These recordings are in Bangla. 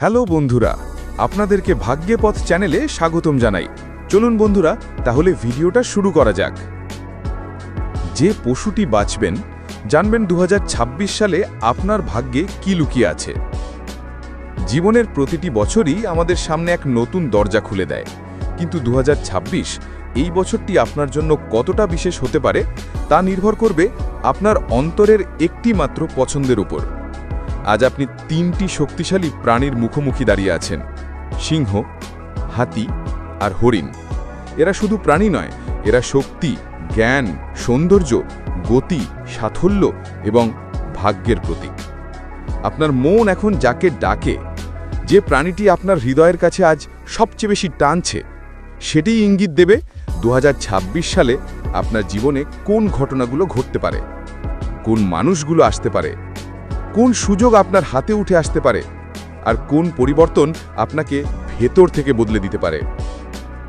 হ্যালো বন্ধুরা, আপনাদেরকে ভাগ্যপথ চ্যানেলে স্বাগতম জানাই। চলুন বন্ধুরা, তাহলে ভিডিওটা শুরু করা যাক। যে পশুটি বাঁচবেন, জানবেন দু হাজার ছাব্বিশ সালে আপনার ভাগ্যে কি লুকিয়ে আছে। জীবনের প্রতিটি বছরই আমাদের সামনে এক নতুন দরজা খুলে দেয়। কিন্তু দু হাজার ছাব্বিশ, এই বছরটি আপনার জন্য কতটা বিশেষ হতে পারে, তা নির্ভর করবে আপনার অন্তরের একটি মাত্র পছন্দের উপর। আজ আপনি তিনটি শক্তিশালী প্রাণীর মুখোমুখি দাঁড়িয়ে আছেন। সিংহ, হাতি আর হরিণ। এরা শুধু প্রাণী নয়, এরা শক্তি, জ্ঞান, সৌন্দর্য, গতি, সাফল্য এবং ভাগ্যের প্রতীক। আপনার মন এখন যাকে ডাকে, যে প্রাণীটি আপনার হৃদয়ের কাছে আজ সবচেয়ে বেশি টানছে, সেটিই ইঙ্গিত দেবে দু হাজার ছাব্বিশ সালে আপনার জীবনে কোন ঘটনাগুলো ঘটতে পারে, কোন মানুষগুলো আসতে পারে কোন সুযোগ আপনার হাতে উঠে আসতে পারে আর কোন পরিবর্তন আপনাকে ভেতর থেকে বদলে দিতে পারে?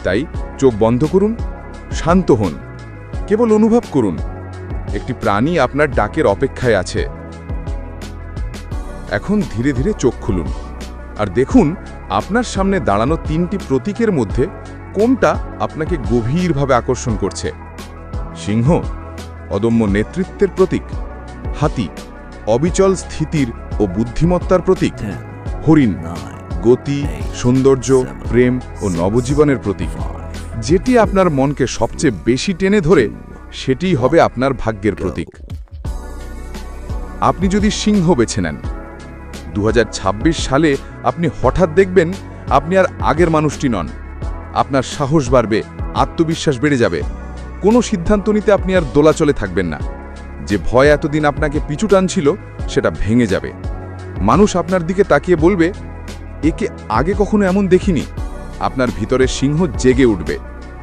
তাই চোখ বন্ধ করুন, শান্ত হন, কেবল অনুভব করুন। একটি প্রাণী আপনার ডাকের অপেক্ষায় আছে। এখন ধীরে ধীরে চোখ খুলুন আর দেখুন আপনার সামনে দাঁড়ানো তিনটি প্রতীকের মধ্যে কোনটা আপনাকে গভীরভাবে আকর্ষণ করছে। সিংহ, অদম্য নেতৃত্বের প্রতীক, হাতি। অবিচল স্থিতির ও বুদ্ধিমত্তার প্রতীক। হরিণ গতি সৌন্দর্য প্রেম ও নবজীবনের প্রতীক। যেটি আপনার মনকে সবচেয়ে বেশি টেনে ধরে সেটিই হবে আপনার ভাগ্যের প্রতীক। আপনি যদি সিংহ বেছে নেন দু হাজার ছাব্বিশ সালে আপনি হঠাৎ দেখবেন আপনি আর আগের মানুষটি নন। আপনার সাহস বাড়বে আত্মবিশ্বাস বেড়ে যাবে। কোনো সিদ্ধান্ত নিতে আপনি আর দোলাচলে থাকবেন না। যে ভয় এতদিন আপনাকে পিছু টানছিল, সেটা ভেঙে যাবে। মানুষ আপনার দিকে তাকিয়ে বলবে, একে আগে কখনো এমন দেখিনি। আপনার ভিতরে সিংহ জেগে উঠবে।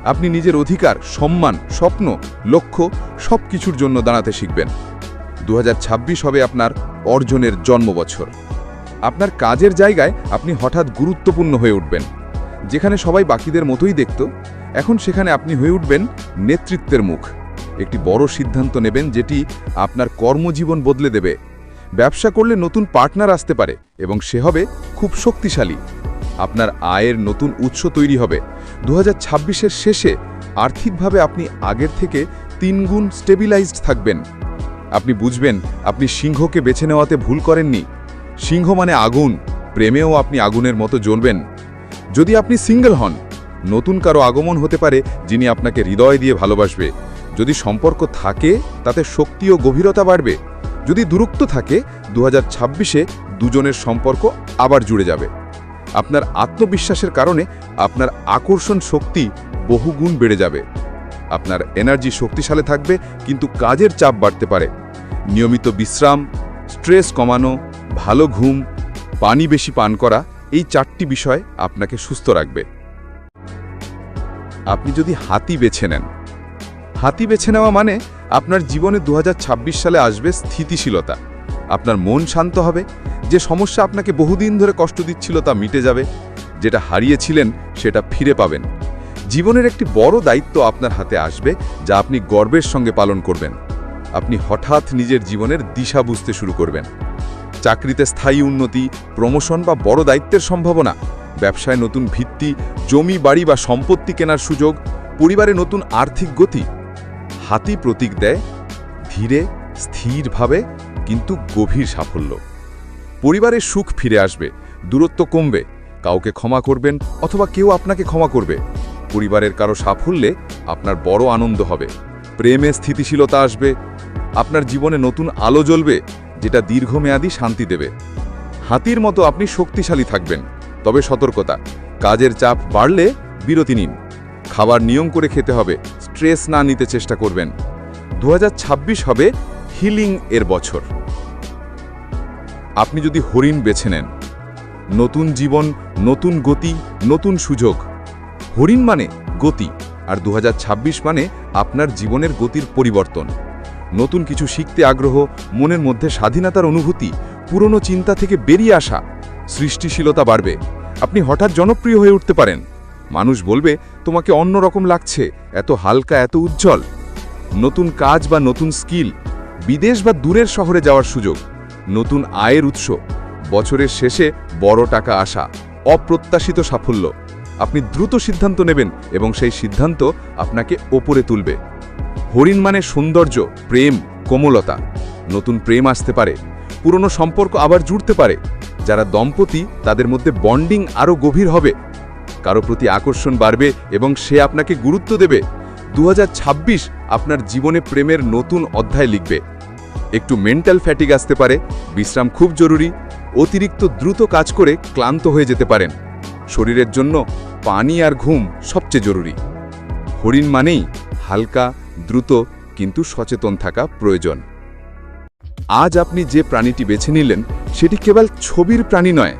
আপনি নিজের অধিকার, সম্মান, স্বপ্ন, লক্ষ্য সব কিছুর জন্য দাঁড়াতে শিখবেন। দু হাজার ছাব্বিশ হবে আপনার অর্জনের জন্মবছর। আপনার কাজের জায়গায় আপনি হঠাৎ গুরুত্বপূর্ণ হয়ে উঠবেন। যেখানে সবাই বাকিদের মতোই দেখত, এখন সেখানে আপনি হয়ে উঠবেন নেতৃত্বের মুখ। একটি বড় সিদ্ধান্ত নেবেন যেটি আপনার কর্মজীবন বদলে দেবে। ব্যবসা করলে নতুন পার্টনার আসতে পারে এবং সে হবে খুব শক্তিশালী। আপনার আয়ের নতুন উৎস তৈরি হবে। দু হাজার শেষে আর্থিকভাবে আপনি আগের থেকে তিনগুণ স্টেবিলাইজড থাকবেন। আপনি বুঝবেন, আপনি সিংহকে বেছে নেওয়াতে ভুল করেননি। সিংহ মানে আগুন, প্রেমেও আপনি আগুনের মতো জ্বলবেন। যদি আপনি সিঙ্গেল হন, নতুন কারও আগমন হতে পারে যিনি আপনাকে হৃদয় দিয়ে ভালোবাসবে। যদি সম্পর্ক থাকে, তাতে শক্তি ও গভীরতা বাড়বে। যদি দূরত্ব থাকে দু হাজার দুজনের সম্পর্ক আবার জুড়ে যাবে। আপনার আত্মবিশ্বাসের কারণে আপনার আকর্ষণ শক্তি বহুগুণ বেড়ে যাবে। আপনার এনার্জি শক্তিশালী থাকবে, কিন্তু কাজের চাপ বাড়তে পারে। নিয়মিত বিশ্রাম, স্ট্রেস কমানো, ভালো ঘুম, পানি বেশি পান করা, এই চারটি বিষয় আপনাকে সুস্থ রাখবে। আপনি যদি হাতি বেছে নেন হাতি বেছে নেওয়া মানে আপনার জীবনে দু হাজার ছাব্বিশ সালে আসবে স্থিতিশীলতা। আপনার মন শান্ত হবে, যে সমস্যা আপনাকে বহুদিন ধরে কষ্ট দিচ্ছিল তা মিটে যাবে, যেটা হারিয়েছিলেন সেটা ফিরে পাবেন। জীবনের একটি বড় দায়িত্ব আপনার হাতে আসবে, যা আপনি গর্বের সঙ্গে পালন করবেন। আপনি হঠাৎ নিজের জীবনের দিশা বুঝতে শুরু করবেন। চাকরিতে স্থায়ী উন্নতি, প্রমোশন বা বড় দায়িত্বের সম্ভাবনা, ব্যবসায় নতুন ভিত্তি, জমি, বাড়ি বা সম্পত্তি কেনার সুযোগ, পরিবারে নতুন আর্থিক গতি হাতি প্রতীক দেয়, ধীরে, স্থিরভাবে, কিন্তু গভীর সাফল্য। পরিবারের সুখ ফিরে আসবে, দূরত্ব কমবে, কাউকে ক্ষমা করবেন অথবা কেউ আপনাকে ক্ষমা করবে। পরিবারের কারও সাফল্যে আপনার বড় আনন্দ হবে, প্রেমে স্থিতিশীলতা আসবে, আপনার জীবনে নতুন আলো জ্বলবে, যেটা দীর্ঘমেয়াদী শান্তি দেবে। হাতির মতো আপনি শক্তিশালী থাকবেন, তবে সতর্কতা, কাজের চাপ বাড়লে বিরতি নিন, খাবার নিয়ম করে খেতে হবে স্ট্রেস না নিতে চেষ্টা করবেন। দু হাজার ছাব্বিশ হবে হিলিং এর বছর। আপনি যদি হরিণ বেছে নেন, নতুন জীবন, নতুন গতি, নতুন সুযোগ। হরিণ মানে গতি, আর দু হাজার ছাব্বিশ মানে আপনার জীবনের গতির পরিবর্তন। নতুন কিছু শিখতে আগ্রহ, মনের মধ্যে স্বাধীনতার অনুভূতি, পুরনো চিন্তা থেকে বেরিয়ে আসা, সৃষ্টিশীলতা বাড়বে। আপনি হঠাৎ জনপ্রিয় হয়ে উঠতে পারেন। মানুষ বলবে, তোমাকে অন্যরকম লাগছে, এত হালকা, এত উজ্জ্বল। নতুন কাজ বা নতুন স্কিল, বিদেশ বা দূরের শহরে যাওয়ার সুযোগ, নতুন আয়ের উৎস, বছরের শেষে বড় টাকা আসা, অপ্রত্যাশিত সাফল্য। আপনি দ্রুত সিদ্ধান্ত নেবেন এবং সেই সিদ্ধান্ত আপনাকে ওপরে তুলবে। হরিণ মানে সৌন্দর্য, প্রেম, কোমলতা। নতুন প্রেম আসতে পারে, পুরনো সম্পর্ক আবার জুড়তে পারে। যারা দম্পতি, তাদের মধ্যে বন্ডিং আরও গভীর হবে কারও প্রতি আকর্ষণ বাড়বে এবং সে আপনাকে গুরুত্ব দেবে। দু হাজার ছাব্বিশ আপনার জীবনে প্রেমের নতুন অধ্যায় লিখবে। একটু মেন্টাল ফ্যাটিক আসতে পারে, বিশ্রাম খুব জরুরি, অতিরিক্ত দ্রুত কাজ করে ক্লান্ত হয়ে যেতে পারেন। শরীরের জন্য পানি আর ঘুম সবচেয়ে জরুরি। হরিণ মানেই হালকা, দ্রুত, কিন্তু সচেতন থাকা প্রয়োজন। আজ আপনি যে প্রাণীটি বেছে নিলেন, সেটি কেবল ছবির প্রাণী নয়,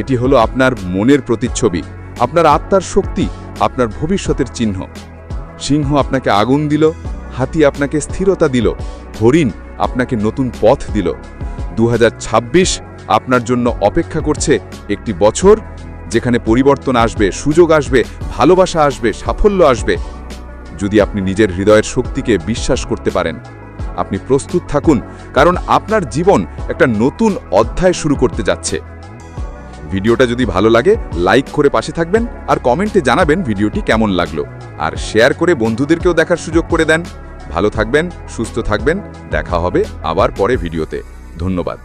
এটি হলো আপনার মনের প্রতিচ্ছবি। আপনার আত্মার শক্তি, আপনার ভবিষ্যতের চিহ্ন। সিংহ আপনাকে আগুন দিল, হাতি আপনাকে স্থিরতা দিল, হরিণ আপনাকে নতুন পথ দিল। দু হাজার ছাব্বিশ আপনার জন্য অপেক্ষা করছে একটি বছর, যেখানে পরিবর্তন আসবে, সুযোগ আসবে, ভালোবাসা আসবে, সাফল্য আসবে। যদি আপনি নিজের হৃদয়ের শক্তিকে বিশ্বাস করতে পারেন, আপনি প্রস্তুত থাকুন, কারণ আপনার জীবন একটা নতুন অধ্যায় শুরু করতে যাচ্ছে। ভিডিওটা যদি ভালো লাগে লাইক করে পাশে থাকবেন আর কমেন্টে জানাবেন ভিডিওটি কেমন লাগল। আর শেয়ার করে বন্ধুদেরকেও দেখার সুযোগ করে দেন। ভালো থাকবেন, সুস্থ থাকবেন, দেখা হবে আবার পরে ভিডিওতে। ধন্যবাদ।